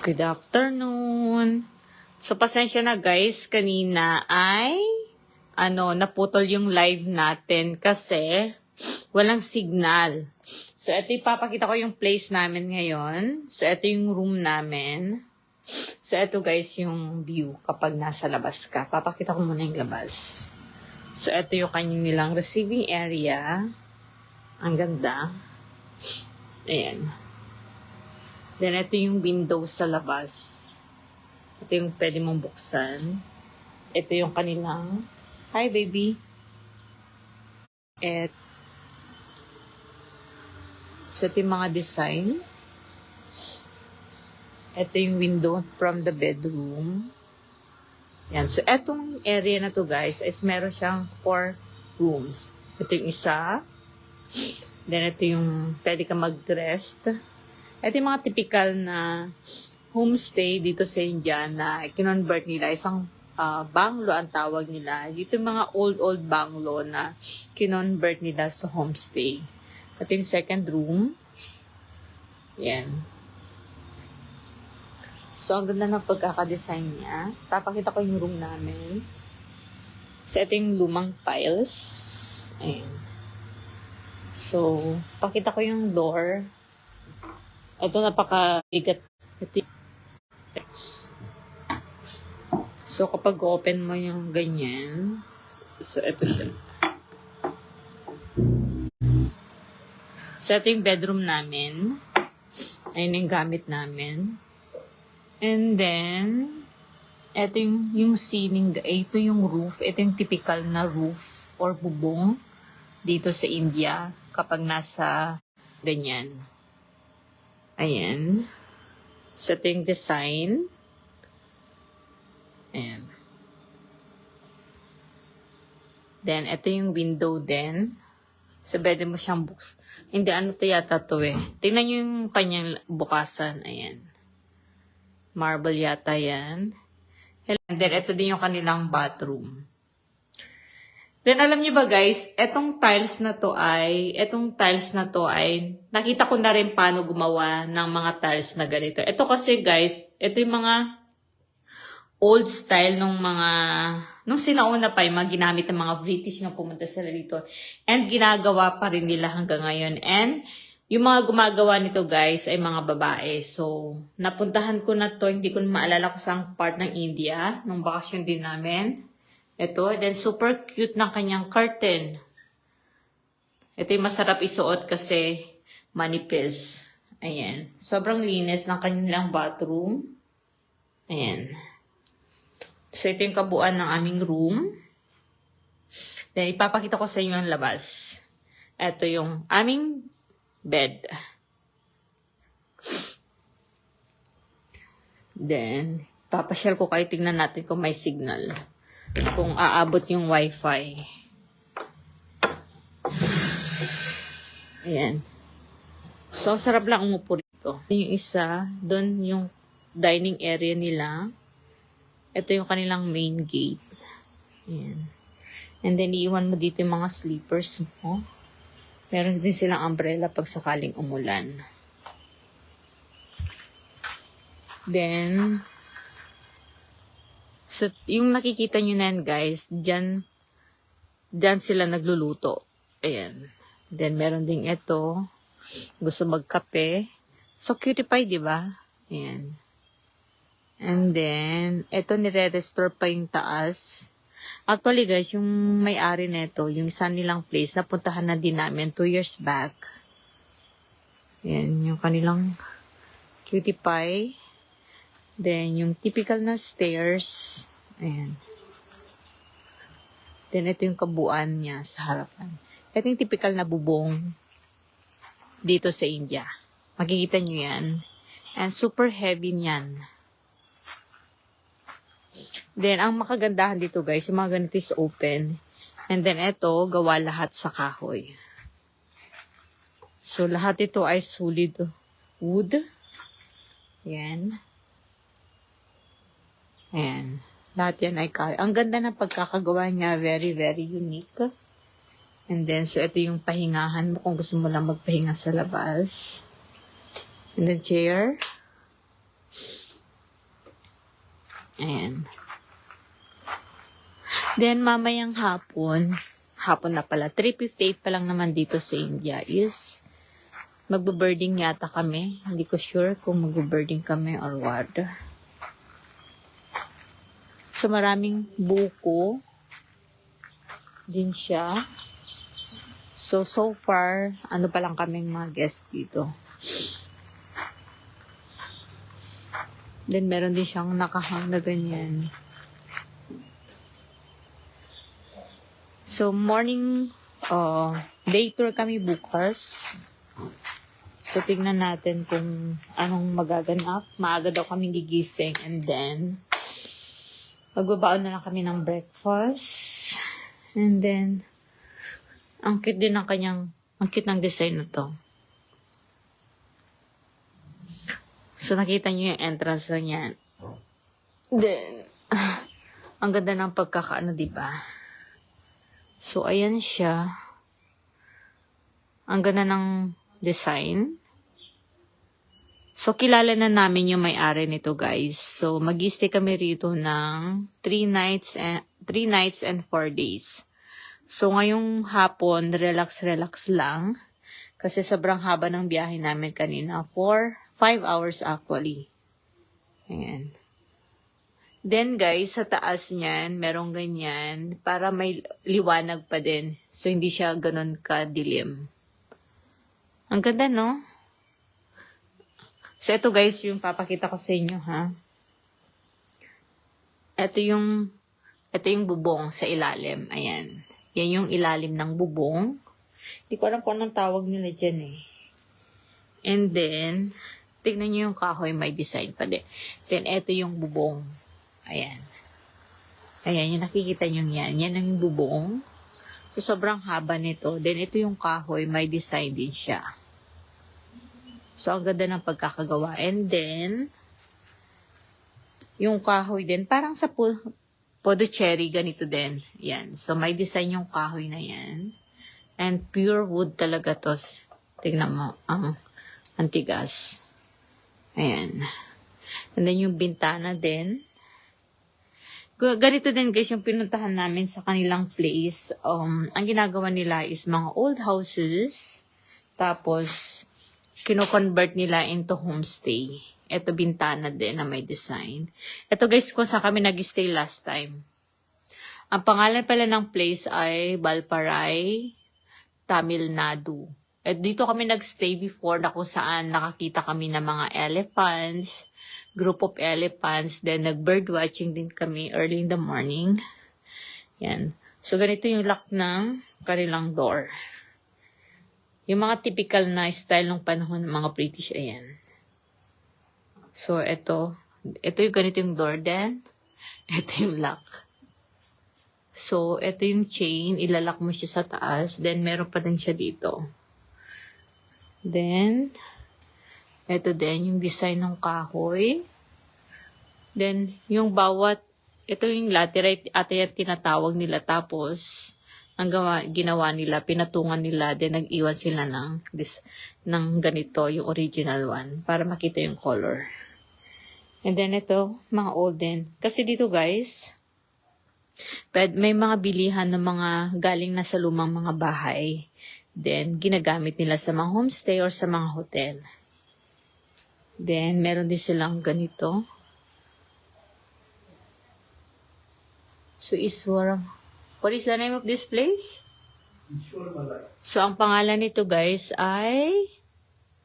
Good afternoon. So, pasensya na guys, kanina ay, ano, naputol yung live natin kasi walang signal. So, ito ipapakita ko yung place namin ngayon. So, ito yung room namin. So, ito guys yung view kapag nasa labas ka. Papakita ko muna yung labas. So, ito yung kanyang nilang receiving area. Ang ganda. Ayan. Then, ito yung window sa labas. Ito yung pwede mong buksan. Ito yung kanilang, hi baby. At, so ito yung mga design. Ito yung window from the bedroom. Yan. So, etong area na to guys is meron siyang four rooms. Ito yung isa. Then, ito yung pwede ka mag-rest. Ito yung mga typical na homestay dito sa India na kinonvert nila. Isang ah, banglo ang tawag nila. Dito yung mga old-old banglo na kinonvert nila sa homestay. Ito yung second room. Yan. So, ang ganda ng pagkakadesign niya. Papakita ko yung room namin. So, ito yung lumang tiles. Ayan. So, pakita ko yung door. Ito napaka-bigat. Ito So, kapag open mo yung ganyan, so, ito siya. So, ito yung bedroom namin. Ayun yung gamit namin. And then, ito yung, yung ceiling, ito yung roof. Ito yung typical na roof or bubong dito sa India kapag nasa ganyan. Ayan. So, ito yung design. Ayan. Then, ito yung window din. So, pwede mo siyang buks. Hindi, ano to yata to eh. Tingnan nyo yung kanyang bukasan. Ayan. Marble yata yan. And then, ito din yung kanilang bathroom. Then, alam niyo ba guys, etong tiles na to ay, etong tiles na to ay, nakita ko na rin paano gumawa ng mga tiles na ganito. Ito kasi guys, ito yung mga old style nung mga, nung sinauna pa, yung mga ginamit ng mga British na pumunta sila dito. And ginagawa pa rin nila hanggang ngayon. And yung mga gumagawa nito guys ay mga babae. So, napuntahan ko na to, hindi ko maalala kung saan part ng India, nung bakasyon din namin. Ito, then super cute ng kanyang curtain. Ito yung masarap isuot kasi manipis. Ayan. Sobrang linis ng kanilang bathroom. Ayan. So, ito yung kabuuan ng aming room. Then, ipapakita ko sa inyo ang labas. Ito yung aming bed. Then, papasyal ko kayo tignan natin kung may signal. Kung aabot yung wifi. Ayan. So, sarap lang umupo rito. Yung isa, doon yung dining area nila. Ito yung kanilang main gate. Ayan. And then, iiwan mo dito yung mga sleepers mo. Meron din silang umbrella pag sakaling umulan. Then, so, yung nakikita nyo na yan, guys, dyan, dyan sila nagluluto. Ayan. Then, meron ding ito. Gusto magkape. So, cutie pie, di ba? Ayan. And then, ito nire-restore pa yung taas. Actually guys, yung may-ari nito, yung isa nilang place, napuntahan na din namin two years back. Yan, yung kanilang cutie pie. Then, yung typical na stairs. Ayan. Then, ito yung kabuuan niya sa harapan. Ito yung typical na bubong dito sa India. Makikita nyo yan. And super heavy niyan. Then, ang makagandahan dito guys, yung mga ganito is open. And then, ito, gawa lahat sa kahoy. So, lahat ito ay solid wood. Yan. Ayan. Lahat yan ay kahoy. Ang ganda ng pagkakagawa niya. Very, very unique. And then, so ito yung pahingahan mo kung gusto mo lang magpahinga sa labas. And then, chair. Ayan. Then, mamayang hapon, hapon na pala, 3.58 pa lang naman dito sa India is magbe-birding yata kami. Hindi ko sure kung magbe-birding kami or what. So, maraming buko din siya. So, so far, ano pa lang kaming mga guest dito. Then, meron din siyang nakahang na ganyan. So, morning, uh, day tour kami bukas. So, tingnan natin kung anong magaganap. Maaga daw kami gigising and then, magbabaon na lang kami ng breakfast. And then, ang cute din ng kanyang, ang cute ng design na to. So, nakita niyo yung entrance na yan. Then, ang ganda ng pagkakaano, di ba? So, ayan siya. Ang ganda ng design. So, kilala na namin yung may-ari nito, guys. So, mag kami rito ng 3 nights and 3 nights and 4 days. So, ngayong hapon, relax-relax lang. Kasi sobrang haba ng biyahe namin kanina. For 5 hours actually. Ayan. Then guys, sa taas niyan, merong ganyan para may liwanag pa din. So, hindi siya ganun ka-dilim. Ang ganda, no? So, ito guys, yung papakita ko sa inyo, ha? Ito yung, ito yung bubong sa ilalim. Ayan. Yan yung ilalim ng bubong. Hindi ko alam kung anong tawag nila dyan, eh. And then, tignan nyo yung kahoy, may design pa din. Then, ito yung bubong. Ayan. Ayan, yung nakikita nyo yan. Yan ang bubong. So, sobrang haba nito. Then, ito yung kahoy, may design din siya. So, ang ganda ng pagkakagawa. And then, yung kahoy din, parang sa pu cherry, ganito din. Yan. So, may design yung kahoy na yan. And pure wood talaga to. Tingnan mo, ang antigas. Ayan. And then, yung bintana din. Ganito din guys yung pinuntahan namin sa kanilang place. Um, ang ginagawa nila is mga old houses. Tapos, kino-convert nila into homestay. Ito bintana din na may design. Ito guys kung saan kami nag-stay last time. Ang pangalan pala ng place ay Balparay, Tamil Nadu. At dito kami nag-stay before na kung saan nakakita kami ng mga elephants, group of elephants, then nag-bird watching din kami early in the morning. Yan. So, ganito yung lock ng kanilang door. Yung mga typical na style ng panahon ng mga British, ayan. So, ito. Ito yung ganito yung door then. Ito yung lock. So, ito yung chain. Ilalak mo siya sa taas. Then, meron pa din siya dito. Then, ito din yung design ng kahoy. Then, yung bawat, ito yung laterite, ate yan tinatawag nila. Tapos, ang gawa, ginawa nila, pinatungan nila, then nag-iwan sila ng, this, ng ganito, yung original one, para makita yung color. And then ito, mga olden. Kasi dito guys, may mga bilihan ng mga galing na sa lumang mga bahay. Then, ginagamit nila sa mga homestay or sa mga hotel. Then, meron din silang ganito. So, Iswaram. What is the name of this place? So, ang pangalan nito guys ay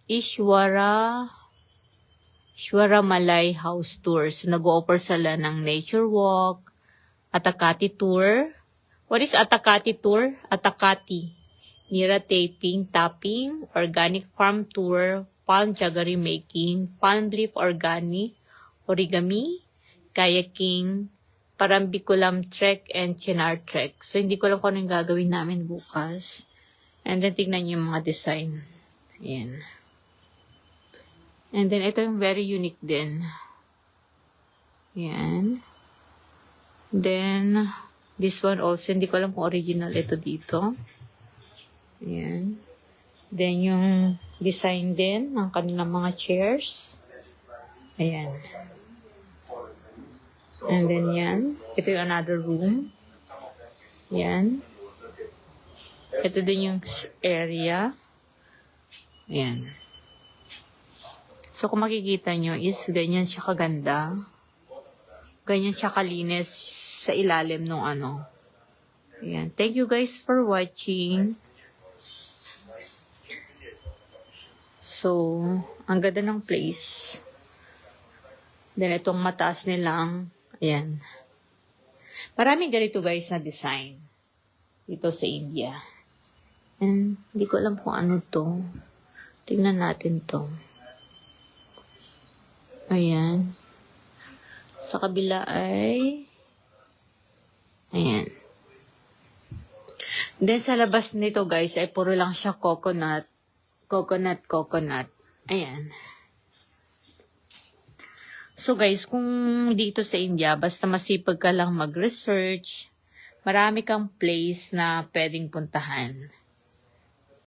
Ishwara Ishwara Malay House Tours. Nag-offer sila ng nature walk, Atakati Tour. What is Atakati Tour? Atakati. Nira taping, tapping, organic farm tour, palm jaggery making, palm leaf organic, origami, kayaking, Parambikulam trek and Chinar trek. So, hindi ko alam kung ano yung gagawin namin bukas. And then, tignan niyo yung mga design. Ayan. And then, ito yung very unique din. Ayan. Then, this one also, hindi ko alam kung original ito dito. Ayan. Then, yung design din ng kanilang mga chairs. Ayan. And then yan. Ito yung another room. Yan. Ito din yung area. Yan. So, kung makikita nyo, is ganyan siya kaganda. Ganyan siya kalinis sa ilalim ng ano. Ayan. Thank you guys for watching. So, ang ganda ng place. Then, itong mataas nilang, ayan. Maraming ganito guys na design. Dito sa India. And, hindi ko alam kung ano to. Tingnan natin to. Ayan. Sa kabila ay, ayan. Then, sa labas nito guys, ay puro lang siya coconut. Coconut, coconut. Ayan. So guys, kung dito sa India, basta masipag ka lang mag-research, marami kang place na pwedeng puntahan.